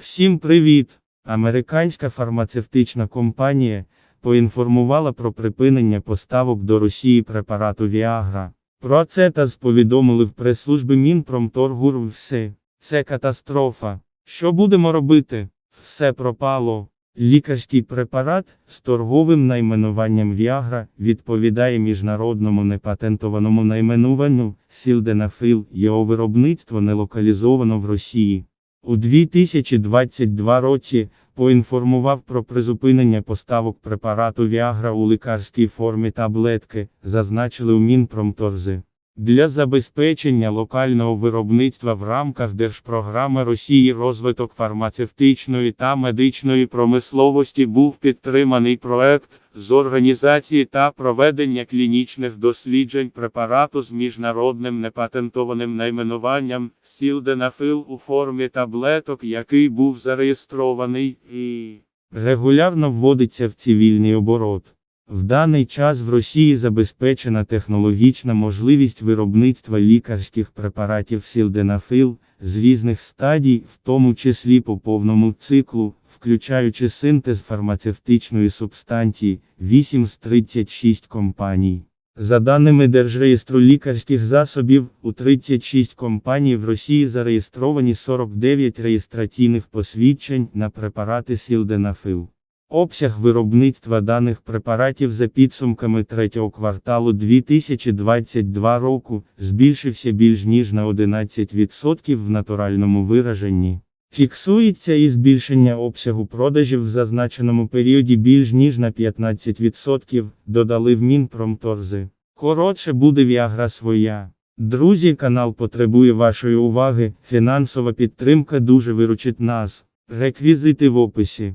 Всім привіт! Американська фармацевтична компанія поінформувала про припинення поставок до Росії препарату Viagra. Про це ТАСС повідомили в прес-службі Мінпромторгу РВС. Це катастрофа. Що будемо робити? Все пропало. Лікарський препарат з торговим найменуванням Viagra відповідає міжнародному непатентованому найменуванню Сілденафил. Його виробництво не локалізовано в Росії. У 2022 році поінформував про призупинення поставок препарату Віагра у лікарській формі таблетки, зазначили у Мінпромторзи. Для забезпечення локального виробництва в рамках Держпрограми Росії розвиток фармацевтичної та медичної промисловості був підтриманий проект з організації та проведення клінічних досліджень препарату з міжнародним непатентованим найменуванням Сілденафил у формі таблеток, який був зареєстрований і регулярно вводиться в цивільний оборот. В даний час в Росії забезпечена технологічна можливість виробництва лікарських препаратів Сілденафил з різних стадій, в тому числі по повному циклу, включаючи синтез фармацевтичної субстанції, 8 з 36 компаній. За даними Держреєстру лікарських засобів, у 36 компаній в Росії зареєстровані 49 реєстраційних посвідчень на препарати Сілденафил. Обсяг виробництва даних препаратів за підсумками третього кварталу 2022 року збільшився більш ніж на 11% в натуральному вираженні. Фіксується і збільшення обсягу продажів в зазначеному періоді більш ніж на 15%, додали в Мінпромторзи. Коротше буде Віагра своя. Друзі, канал потребує вашої уваги, фінансова підтримка дуже виручить нас. Реквізити в описі.